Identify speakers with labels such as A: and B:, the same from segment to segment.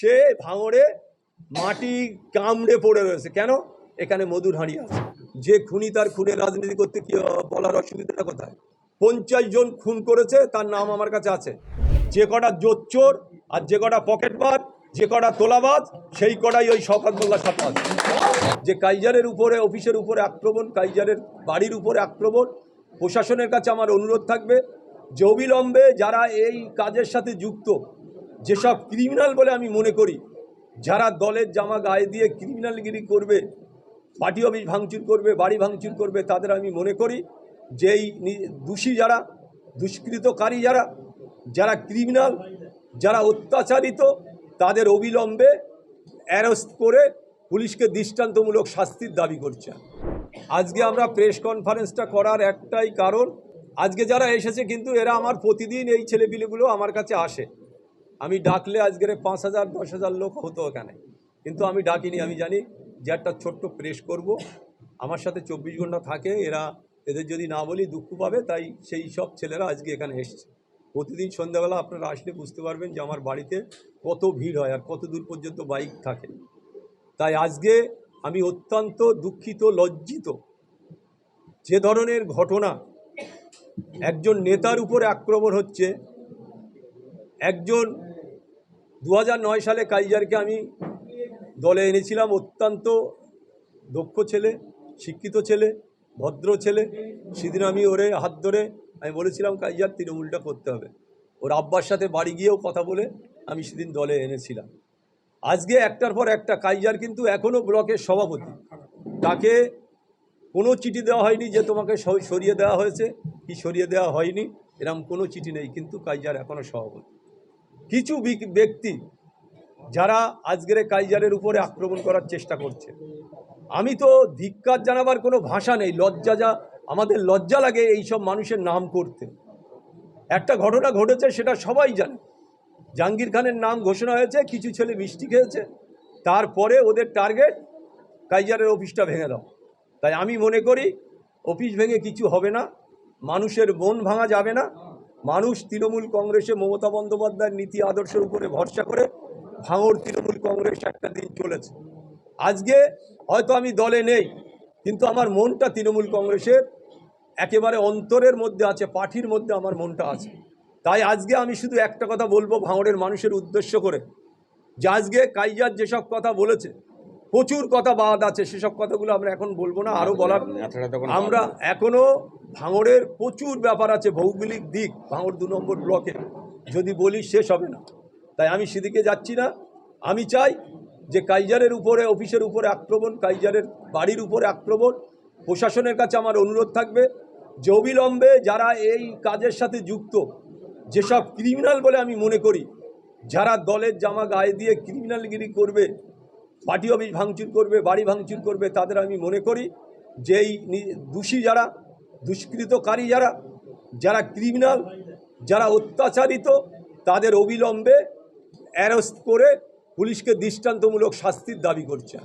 A: সে ভাঙড়ে মাটি কামড়ে পড়ে রয়েছে। কেন? এখানে মধুর হাঁড়ি আছে। যে খুনি তার খুনের রাজনীতি করতে কি বলার অসুবিধাটা কোথায়? পঞ্চাশ জন খুন করেছে, তার নাম আমার কাছে আছে। যে কটা জোচ্চোর আর যে কটা পকেটবাজ যে কটা তোলাবাজ, সেই কটাই ওই শওকত মোল্লার যে কাইজারের উপরে, অফিসের উপরে আক্রমণ, কাইজারের বাড়ির উপরে আক্রমণ, প্রশাসনের কাছে আমার অনুরোধ থাকবে যে অবিলম্বে যারা এই কাজের সাথে যুক্ত যেসব ক্রিমিনাল বলে আমি মনে করি, যারা দলের জামা গায়ে দিয়ে ক্রিমিনালগিরি করবে, পার্টি অফিস ভাঙচুর করবে, বাড়ি ভাঙচুর করবে, তাদের আমি মনে করি যেই দোষী যারা, দুষ্কৃতকারী যারা যারা ক্রিমিনাল, যারা অত্যাচারিত, তাদের অবিলম্বে অ্যারেস্ট করে পুলিশকে দৃষ্টান্তমূলক শাস্তির দাবি করছে। আজকে আমরা প্রেস কনফারেন্সটা করার একটাই কারণ, আজকে যারা এসেছে কিন্তু এরা আমার প্রতিদিন এই ছেলেপিলেগুলো আমার কাছে আসে। আমি ডাকলে আজকের পাঁচ হাজার, দশ হাজার লোক হতো এখানে কিন্তু আমি ডাকিনি, আমি জানি যে একটা ছোট্ট প্রেস করব। আমার সাথে চব্বিশ ঘণ্টা থাকে, এরা এদের যদি না বলি দুঃখ পাবে, তাই সেই সব ছেলেরা আজকে এখানে এসছে। প্রতিদিন সন্ধ্যাবেলা আপনারা আসলে বুঝতে পারবেন যে আমার বাড়িতে কত ভিড় হয় আর কত দূর পর্যন্ত বাইক থাকে। তাই আজকে আমি অত্যন্ত দুঃখিত, লজ্জিত। যে ধরনের ঘটনা একজন নেতার উপরে আক্রমণ হচ্ছে, একজন দু সালে কাইজারকে আমি দলে এনেছিলাম। অত্যন্ত দক্ষ ছেলে, শিক্ষিত ছেলে, ভদ্র ছেলে। সেদিন আমি ওরে হাত ধরে আমি বলেছিলাম কাইজার তৃণমূলটা করতে হবে। ওর আব্বার সাথে বাড়ি গিয়েও কথা বলে আমি সেদিন দলে এনেছিলাম। আজকে একটার পর একটা কাইজার কিন্তু এখনও ব্লকের সভাপতি। তাকে কোনো চিঠি দেওয়া হয়নি যে তোমাকে সরিয়ে দেওয়া হয়েছে। কি সরিয়ে দেওয়া হয়নি এরকম কোনো চিঠি নেই। কিন্তু কাইজার এখনও সভাপতি। কিছু ব্যক্তি যারা আজকের এই কাইজারের উপরে আক্রমণ করার চেষ্টা করছে। আমি তো ধিক্কার জানাবার কোনো ভাষা নেই, লজ্জা যা, আমাদের লজ্জা লাগে এই সব মানুষের নাম করতে। একটা ঘটনা ঘটেছে, সেটা সবাই জানে। জাহাঙ্গীর খানের নাম ঘোষণা হয়েছে, কিছু ছেলে মিষ্টি খেয়েছে, তারপরে ওদের টার্গেট কাইজারের অফিসটা ভেঙে দাও। তাই আমি মনে করি, অফিস ভেঙে কিছু হবে না, মানুষের মন ভাঙা যাবে না। মানুষ তৃণমূল কংগ্রেসে মমতা বন্দ্যোপাধ্যায়ের নীতি আদর্শের উপরে ভরসা করে ভাঙড় তৃণমূল কংগ্রেস একটা দিন চলেছে। আজকে হয়তো আমি দলে নেই, কিন্তু আমার মনটা তৃণমূল কংগ্রেসের একেবারে অন্তরের মধ্যে আছে পাঠির মধ্যে আমার মনটা আছে। তাই আজকে আমি শুধু একটা কথা বলব ভাঙড়ের মানুষের উদ্দেশ্য করে, যে আজকে কাইজার যেসব কথা বলেছে প্রচুর কথা বাদ আছে সেসব কথাগুলো আমরা এখন বলব না আরও বলার আমরা এখনও ভাঙড়ের প্রচুর ব্যাপার আছে ভৌগোলিক দিক ভাঙড় দু নম্বর ব্লকে যদি বলি শেষ হবে না। তাই আমি সেদিকে যাচ্ছি না। আমি চাই যে কাইজারের উপরে অফিসের উপরে আক্রমণ কাইজারের বাড়ির উপরে আক্রমণ প্রশাসনের কাছে আমার অনুরোধ থাকবে যে অবিলম্বে যারা এই কাজের সাথে যুক্ত যেসব ক্রিমিনাল বলে আমি মনে করি যারা দলের জামা গায়ে দিয়ে ক্রিমিনালগিরি করবে পার্টি অফিস ভাঙচুর করবে বাড়ি ভাঙচুর করবে তাদের আমি মনে করি যেই দোষী যারা দুষ্কৃতকারী যারা যারা ক্রিমিনাল যারা অত্যাচারিত তাদের অবিলম্বে অ্যারেস্ট করে পুলিশকে দৃষ্টান্তমূলক শাস্তির দাবি করছে।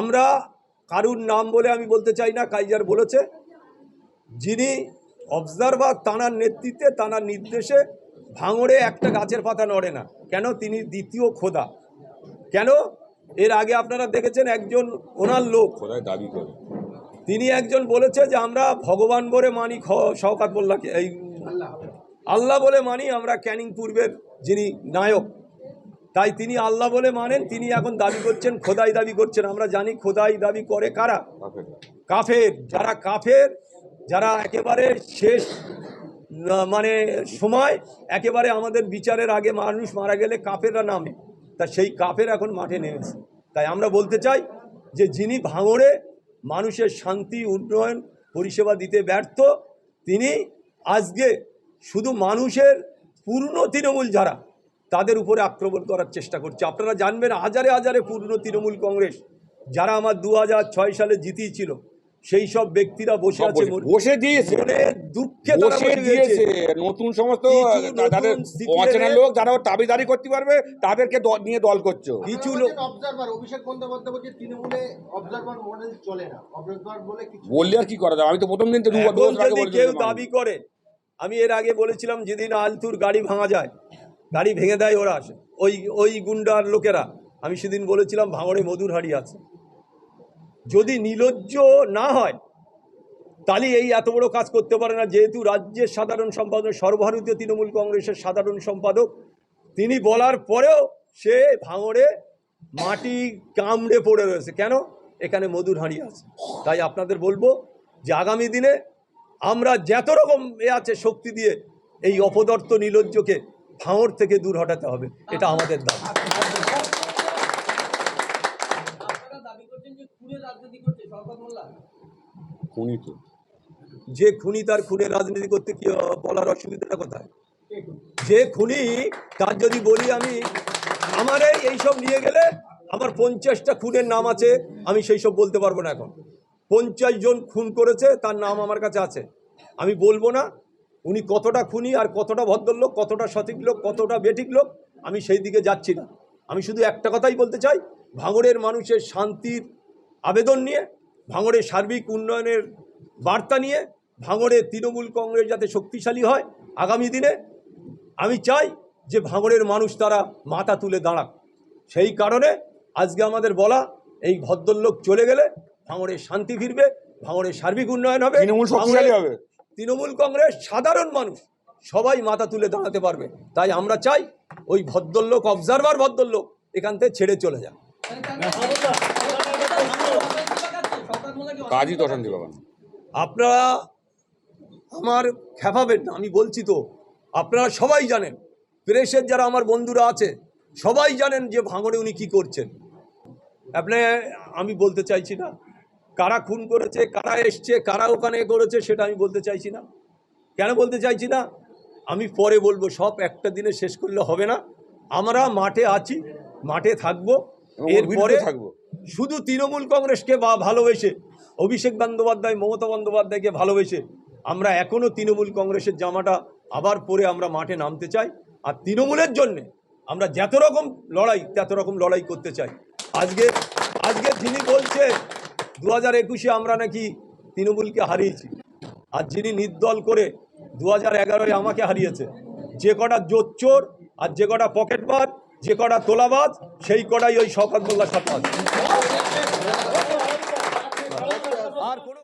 A: আমরা কারুর নাম বলে আমি বলতে চাই না কাইজার বলেছে। যিনি অবজারভার তানার নেতৃত্বে তানার নির্দেশে ভাঙড়ে একটা গাছের পাতা নড়ে না। কেন? তিনি দ্বিতীয় খোদা। কেন? এর আগে আপনারা দেখেছেন একজন ওনার লোক।
B: খোদায় দাবি করে।
A: তিনি একজন বলেছে যে আমরা ভগবান বলে মানি শওকাত মোল্লাকে এই আল্লাহ বলে মানি আমরা ক্যানিং পূর্বের যিনি নায়ক। তাই তিনি আল্লাহ বলে মানেন তিনি এখন দাবি করছেন খোদাই দাবি করছেন। আমরা জানি খোদাই দাবি করে কারা? কাফের। যারা কাফের যারা একেবারে শেষ মানে সময় একেবারে আমাদের বিচারের আগে মানুষ মারা গেলে কাফেররা নামে। তা সেই কাপের এখন মাঠে নেমেছে। তাই আমরা বলতে চাই যে যিনি ভাঙড়ে মানুষের শান্তি, উন্নয়ন, পরিষেবা দিতে ব্যর্থ, তিনি আজকে শুধু মানুষের পূর্ণ তৃণমূল যারা, তাদের উপরে আক্রমণ করার চেষ্টা করছে। আপনারা জানবেন হাজারে হাজারে পূর্ণ তৃণমূল কংগ্রেস, যারা আমার দু সালে জিতিয়েছিল সেই সব ব্যক্তিরা বসে আছে
B: বসে- দিয়েছে।
A: মনে দুঃখে
B: বসে দিয়েছে। নতুন সমস্ত তাদের অচেনা লোক যারা ওর দাবিদারি করতে পারবে তাদেরকে নিয়ে দল করছ।
A: কিছু লোক
C: অবজারভার অভিষেক বন্দ্যোপাধ্যায় বলছে তৃণমূলে অবজারভার মডেল চলে না। অবজারভার বলে কিছু
B: বললে আর কি করা যাবে? আমি তো প্রথম দিন তো
A: কেউ দাবি করে আমি এর আগে বলেছিলাম যেদিন আলতুর গাড়ি ভাঙা যায় গাড়ি ভেঙে দেয় ওরা ওই ওই গুন্ডার লোকেরা আমি সেদিন বলেছিলাম ভাঙড়ে মধুর হাড়ি আছে। যদি নিলজ্জ না হয়, তাহলে এই এত বড় কাজ করতে পারে না। যেহেতু রাজ্যের সাধারণ সম্পাদক, সর্বভারতীয় তৃণমূল কংগ্রেসের সাধারণ সম্পাদক, তিনি বলার পরেও সে ভাঙড়ে মাটি কামড়ে পড়ে রয়েছে। কেন? এখানে মধুর হাঁড়ি আছে। তাই আপনাদের বলব যে আগামী দিনে আমরা যত রকম এ আছে শক্তি দিয়ে এই অপদর্থ নিলজ্জকে ভাঙড় থেকে দূর হটাতে হবে। এটা আমাদের দাবি।
D: খুনে
B: খুনি তো।
A: যে খুনি তার খুনের রাজনীতি করতে কি বলার অসুবিধাটা কোথায়? যে খুনি তার যদি বলি আমি আমার এই সব নিয়ে গেলে আমার পঞ্চাশটা খুনের নাম আছে আমি সেই সব বলতে পারব না এখন। পঞ্চাশ জন খুন করেছে তার নাম আমার কাছে আছে। আমি বলব না উনি কতটা খুনি আর কতটা ভদ্রলোক কতটা সঠিক লোক কতটা বেঠিক লোক আমি সেই দিকে যাচ্ছি না। আমি শুধু একটা কথাই বলতে চাই ভাঙড়ের মানুষের শান্তির আবেদন নিয়ে ভাঙড়ের সার্বিক উন্নয়নের বার্তা নিয়ে ভাঙড়ের তৃণমূল কংগ্রেস যাতে শক্তিশালী হয় আগামী দিনে আমি চাই যে ভাঙড়ের মানুষ তারা মাথা তুলে দাঁড়াক। সেই কারণে আজকে আমাদের বলা এই ভদ্রলোক চলে গেলে ভাঙড়ের শান্তি ফিরবে ভাঙড়ের সার্বিক উন্নয়ন হবে
B: তৃণমূল শক্তিশালী
A: ভাঙড়ের-
B: হবে।
A: তৃণমূল কংগ্রেস সাধারণ মানুষ সবাই মাথা তুলে দাঁড়াতে পারবে। তাই আমরা চাই ওই ভদ্রলোক অবজারভার ভদ্রলোক এখান থেকে ছেড়ে চলে যাক।
B: কাজই তো অশান্তি বাগান
A: আপনারা আমার খেপাবেন না আমি বলছি তো আপনারা সবাই জানেন প্রেসের যারা আমার বন্ধুরা আছে সবাই জানেন যে ভাঙড়ে উনি কি করছেন। আপনি আমি বলতে চাইছি না কারা খুন করেছে কারা এসছে কারা ওখানে করেছে সেটা আমি বলতে চাইছি না। কেন বলতে চাইছি না? আমি পরে বলব সব একটা দিনে শেষ করলে হবে না। আমরা মাঠে আছি মাঠে থাকব। এরপরে
B: থাকব।
A: শুধু তৃণমূল কংগ্রেসকে বা ভালোবেসে অভিষেক বন্দ্যোপাধ্যায়, মমতা বন্দ্যোপাধ্যায়কে ভালোবেসে আমরা এখনও তৃণমূল কংগ্রেসের জামাটা আবার পরে আমরা মাঠে নামতে চাই। আর তৃণমূলের জন্যে আমরা যত রকম লড়াই, তত রকম লড়াই করতে চাই। আজকে আজকে যিনি বলছে দু হাজার একুশে আমরা নাকি তৃণমূলকে হারিয়েছি। আর যিনি নির্দল করে দু হাজার এগারোয় আমাকে হারিয়েছে, যে কটা জোচ্চোর আর যে কটা পকেটবাজ যে কটা তোলাবাজ, সেই কটাই ওই শওকত মোল্লার সাথে আছে। আর কোনো